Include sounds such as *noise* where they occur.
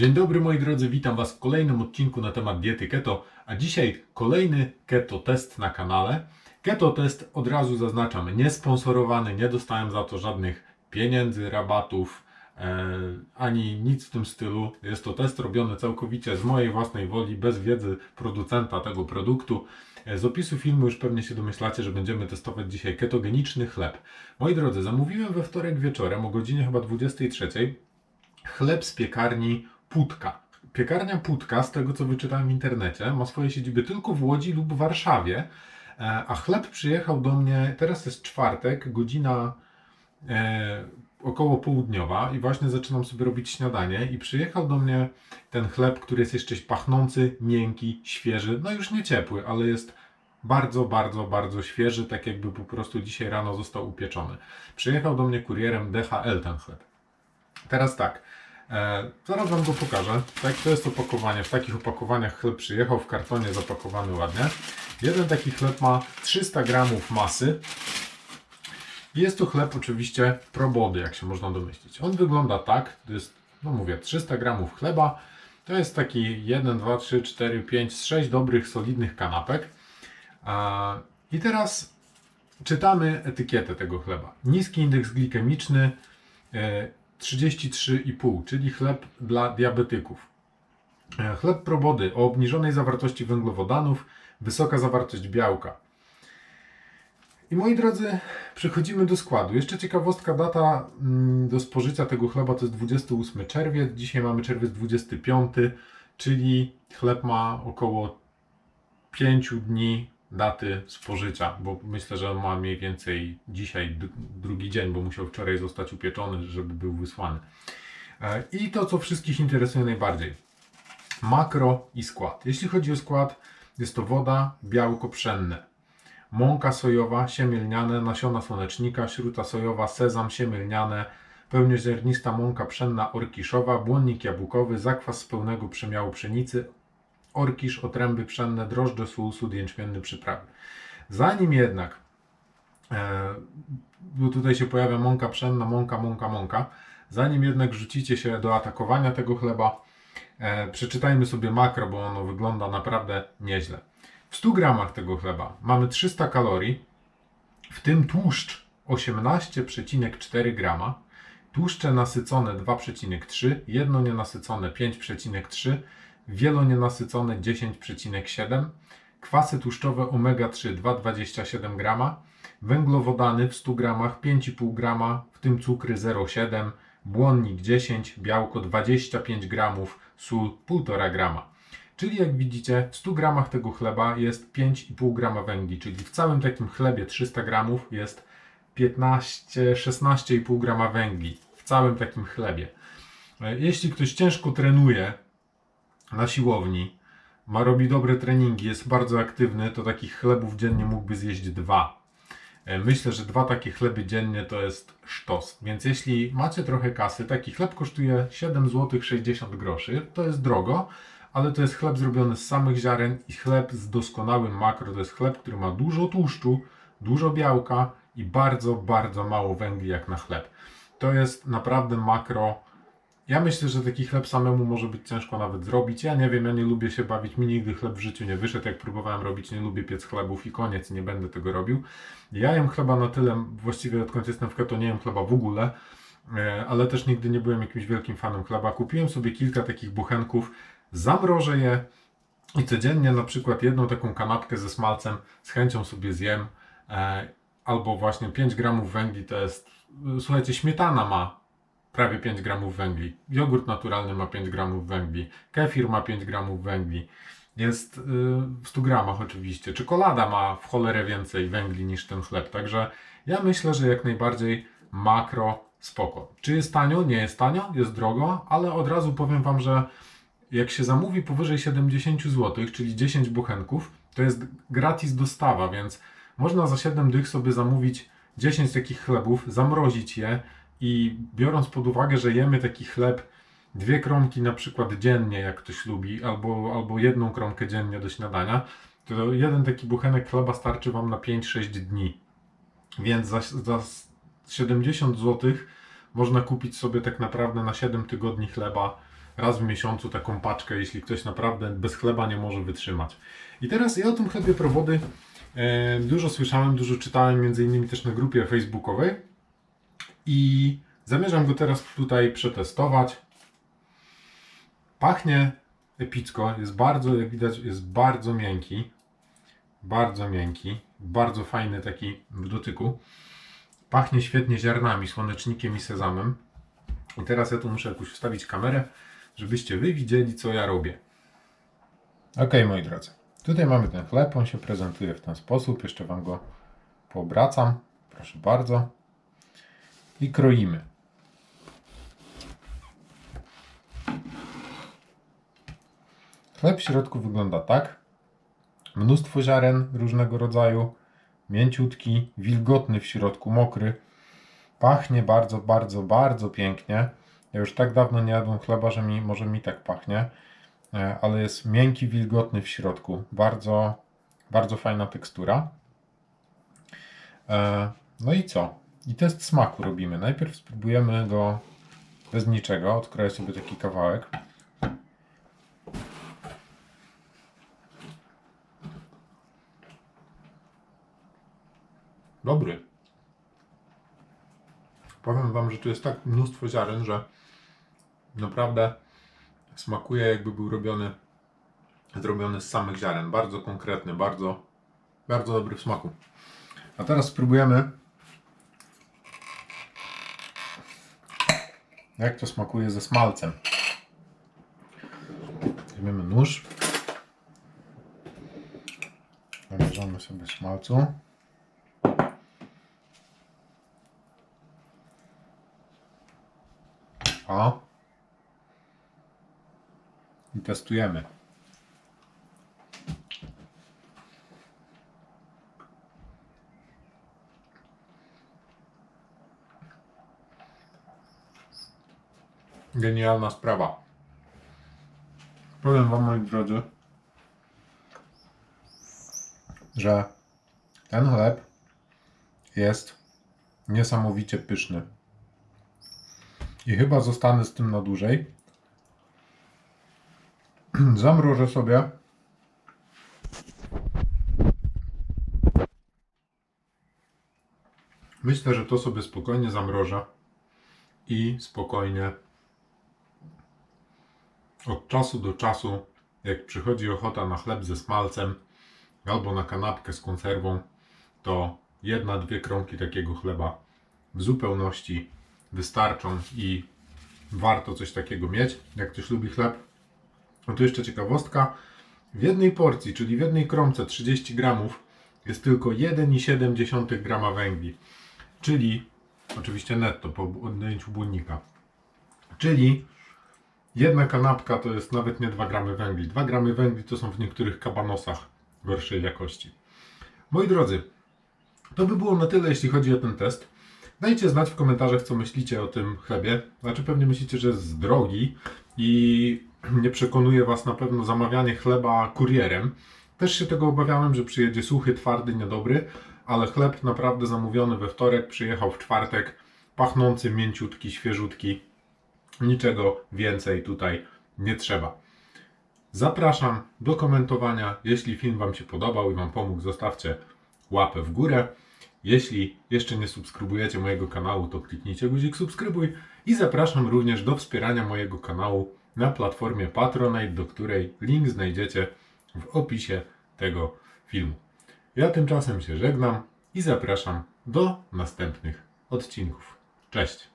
Dzień dobry moi drodzy, witam Was w kolejnym odcinku na temat diety keto, a dzisiaj kolejny keto test na kanale. Keto test od razu zaznaczam, niesponsorowany, nie dostałem za to żadnych pieniędzy, rabatów, e, ani nic w tym stylu. Jest to test robiony całkowicie z mojej własnej woli, bez wiedzy producenta tego produktu. E, Z opisu filmu już pewnie się domyślacie, że będziemy testować dzisiaj ketogeniczny chleb. Moi drodzy, zamówiłem we wtorek wieczorem o godzinie chyba 23 chleb z piekarni Putka. Piekarnia Putka, z tego co wyczytałem w internecie, ma swoje siedziby tylko w Łodzi lub w Warszawie, e, a chleb przyjechał do mnie, teraz jest czwartek, godzina e, około południowa i właśnie zaczynam sobie robić śniadanie i przyjechał do mnie ten chleb, który jest jeszcze pachnący, miękki, świeży, no już nie ciepły, ale jest bardzo, bardzo, bardzo świeży, tak jakby po prostu dzisiaj rano został upieczony. Przyjechał do mnie kurierem DHL ten chleb. Teraz tak, e, zaraz Wam go pokażę. Tak, to jest opakowanie. W takich opakowaniach chleb przyjechał w kartonie zapakowany ładnie. Jeden taki chleb ma 300 gramów masy. Jest to chleb oczywiście probody, jak się można domyślić. On wygląda tak, to jest, no mówię, 300 gramów chleba. To jest taki 1, 2, 3, 4, 5, 6 dobrych, solidnych kanapek. I teraz czytamy etykietę tego chleba. Niski indeks glikemiczny, e, 33,5, czyli chleb dla diabetyków. E, Chleb probody o obniżonej zawartości węglowodanów, wysoka zawartość białka. I moi drodzy, przechodzimy do składu. Jeszcze ciekawostka, data mm, do spożycia tego chleba to jest 28 czerwiec. Dzisiaj mamy czerwiec 25, czyli chleb ma około 5 dni daty spożycia, bo myślę, że on ma mniej więcej dzisiaj drugi dzień, bo musiał wczoraj zostać upieczony, żeby był wysłany. E, I to, co wszystkich interesuje najbardziej. Makro i skład. Jeśli chodzi o skład, jest to woda, białko pszenne, mąka sojowa, siemię lniane, nasiona słonecznika, śruta sojowa, sezam, siemię lniane, pełnoziarnista mąka pszenna orkiszowa, błonnik jabłkowy, zakwas z pełnego przemiału pszenicy, orkisz, otręby pszenne, drożdże, sól, sód jęczmienny, przyprawy. Zanim jednak, e, bo tutaj się pojawia mąka pszenna, mąka, mąka, mąka, zanim jednak rzucicie się do atakowania tego chleba, e, przeczytajmy sobie makro, bo ono wygląda naprawdę nieźle. W 100 gramach tego chleba mamy 300 kalorii, w tym tłuszcz 18,4 grama, tłuszcze nasycone 2,3, jedno nienasycone 5,3, wielonienasycone 10,7, kwasy tłuszczowe omega-3 2,27 grama, węglowodany w 100 gramach 5,5 grama, w tym cukry 0,7, błonnik 10, białko 25 gramów, sól 1,5 grama. Czyli jak widzicie, w 100 gramach tego chleba jest 5,5 grama węgli, czyli w całym takim chlebie 300 gramów jest 15-16,5 grama węgli. W całym takim chlebie. E, Jeśli ktoś ciężko trenuje na siłowni, ma robi dobre treningi, jest bardzo aktywny, to takich chlebów dziennie mógłby zjeść dwa. E, Myślę, że dwa takie chleby dziennie to jest sztos. Więc jeśli macie trochę kasy, taki chleb kosztuje 7 zł 60 groszy. To jest drogo, ale to jest chleb zrobiony z samych ziaren i chleb z doskonałym makro. To jest chleb, który ma dużo tłuszczu, dużo białka i bardzo, bardzo mało węgli jak na chleb. To jest naprawdę makro. Ja myślę, że taki chleb samemu może być ciężko nawet zrobić. Ja nie wiem, ja nie lubię się bawić. Mi nigdy chleb w życiu nie wyszedł. Jak próbowałem robić, nie lubię piec chlebów i koniec, nie będę tego robił. Ja jem chleba na tyle, właściwie odkąd jestem w keto, nie jem chleba w ogóle, e, ale też nigdy nie byłem jakimś wielkim fanem chleba. Kupiłem sobie kilka takich buchenków, zamrożę je i codziennie na przykład jedną taką kanapkę ze smalcem z chęcią sobie zjem. E, Albo właśnie 5 gramów węgli to jest, słuchajcie, śmietana ma prawie 5 gramów węgli. Jogurt naturalny ma 5 gramów węgli. Kefir ma 5 gramów węgli. Jest y, w 100 gramach oczywiście. Czekolada ma w cholerę więcej węgli niż ten chleb. Także ja myślę, że jak najbardziej makro spoko. Czy jest tanio? Nie jest tanio, jest drogo, ale od razu powiem Wam, że jak się zamówi powyżej 70 zł, czyli 10 buchenków, to jest gratis dostawa, więc można za 7 dych sobie zamówić 10 takich chlebów, zamrozić je i biorąc pod uwagę, że jemy taki chleb dwie kromki na przykład dziennie, jak ktoś lubi, albo, albo jedną kromkę dziennie do śniadania, to jeden taki buchenek chleba starczy Wam na 5-6 dni. Więc za, za 70 zł można kupić sobie tak naprawdę na 7 tygodni chleba raz w miesiącu taką paczkę, jeśli ktoś naprawdę bez chleba nie może wytrzymać. I teraz ja o tym chlebie prowody e, dużo słyszałem, dużo czytałem, między innymi też na grupie facebookowej i zamierzam go teraz tutaj przetestować. Pachnie epicko, jest bardzo, jak widać, jest bardzo miękki. Bardzo miękki, bardzo fajny taki w dotyku. Pachnie świetnie ziarnami, słonecznikiem i sezamem. I teraz ja tu muszę jakoś wstawić kamerę, żebyście wy widzieli, co ja robię. Ok, moi drodzy. Tutaj mamy ten chleb, on się prezentuje w ten sposób. Jeszcze Wam go poobracam. Proszę bardzo. I kroimy. Chleb w środku wygląda tak. Mnóstwo ziaren różnego rodzaju. Mięciutki, wilgotny w środku, mokry. Pachnie bardzo, bardzo, bardzo pięknie. Ja już tak dawno nie jadłem chleba, że mi, może mi tak pachnie. E, Ale jest miękki, wilgotny w środku. Bardzo, bardzo fajna tekstura. E, No i co? I test smaku robimy. Najpierw spróbujemy go bez niczego. Odkroję sobie taki kawałek. Dobry. Powiem Wam, że tu jest tak mnóstwo ziaren, że naprawdę smakuje jakby był robiony zrobiony z samych ziaren. Bardzo konkretny, bardzo, bardzo dobry w smaku. A teraz spróbujemy jak to smakuje ze smalcem. Weźmiemy nóż. Nabierzemy sobie smalcu. O. I testujemy. Genialna sprawa. Powiem Wam, moi drodzy, że ten chleb jest niesamowicie pyszny. I chyba zostanę z tym na dłużej. *clears throat* Zamrożę sobie. Myślę, że to sobie spokojnie zamrożę i spokojnie od czasu do czasu, jak przychodzi ochota na chleb ze smalcem albo na kanapkę z konserwą, to jedna, dwie kromki takiego chleba w zupełności wystarczą i warto coś takiego mieć. Jak ktoś lubi chleb, no to jeszcze ciekawostka. W jednej porcji, czyli w jednej kromce 30 gramów jest tylko 1,7 grama węgli. Czyli, oczywiście netto po odjęciu błonnika. Czyli jedna kanapka to jest nawet nie 2 gramy węgli. 2 gramy węgli to są w niektórych kabanosach gorszej jakości. Moi drodzy, to by było na tyle, jeśli chodzi o ten test. Dajcie znać w komentarzach, co myślicie o tym chlebie. Znaczy, pewnie myślicie, że jest drogi i *clears throat* nie przekonuje Was na pewno zamawianie chleba kurierem. Też się tego obawiałem, że przyjedzie suchy, twardy, niedobry, ale chleb naprawdę zamówiony we wtorek, przyjechał w czwartek, pachnący, mięciutki, świeżutki. Niczego więcej tutaj nie trzeba. Zapraszam do komentowania. Jeśli film Wam się podobał i Wam pomógł, zostawcie łapę w górę. Jeśli jeszcze nie subskrybujecie mojego kanału, to kliknijcie guzik subskrybuj i zapraszam również do wspierania mojego kanału na platformie Patronite, do której link znajdziecie w opisie tego filmu. Ja tymczasem się żegnam i zapraszam do następnych odcinków. Cześć!